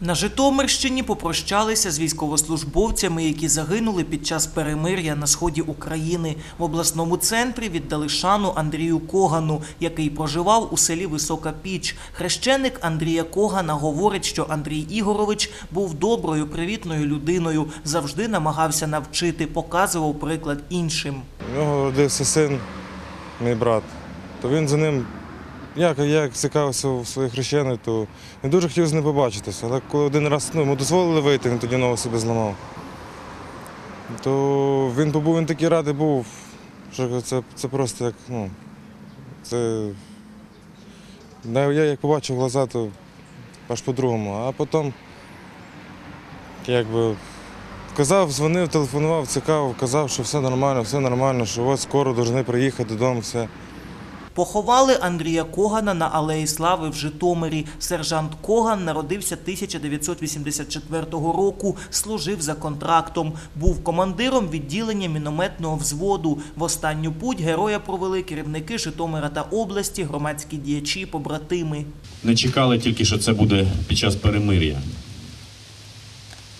На Житомирщині попрощалися з військовослужбовцями, які загинули під час перемир'я на сході України. В обласному центрі віддали шану Андрію Когану, який проживав у селі Висока Піч. Хрещеник Андрія Когана говорить, що Андрій Ігорович був доброю, привітною людиною, завжди намагався навчити, показував приклад іншим. У нього родився син, мій брат. То він за ним, як я цікавився у своїх хрещених, то він дуже хотів з ним побачитися. Але коли один раз ну, йому дозволили вийти, він тоді ногу собі зламав. То він побув, він такий радий був, що це, це просто як, ну, це. Я як побачив глаза, то аж по-другому. А потім, якби, Казав, дзвонив, телефонував, цікаво, казав, що все нормально, все нормально, що от скоро повинні приїхати додому, все. Поховали Андрія Когана на Алеї Слави в Житомирі. Сержант Коган народився 1984 року, служив за контрактом. Був командиром відділення мінометного взводу. В останню путь героя провели керівники Житомира та області, громадські діячі, побратими. Не чекали тільки, що це буде під час перемир'я.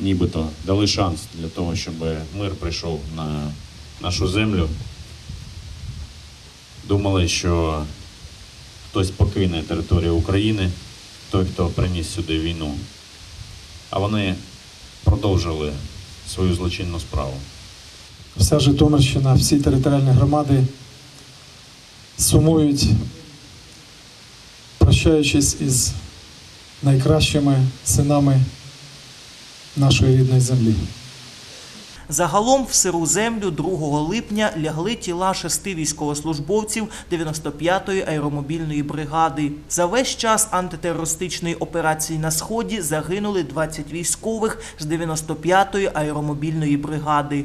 Нібито дали шанс для того, щоб мир прийшов на нашу землю. Думали, що хтось покине територію України, той, хто приніс сюди війну. А вони продовжили свою злочинну справу. вся Житомирщина, всі територіальні громади сумують, прощаючись із найкращими синами нашої рідної землі. Загалом в сиру землю 2 липня лягли тіла шести військовослужбовців 95-ї аеромобільної бригади. За весь час антитерористичної операції на сході загинули 20 військових з 95-ї аеромобільної бригади.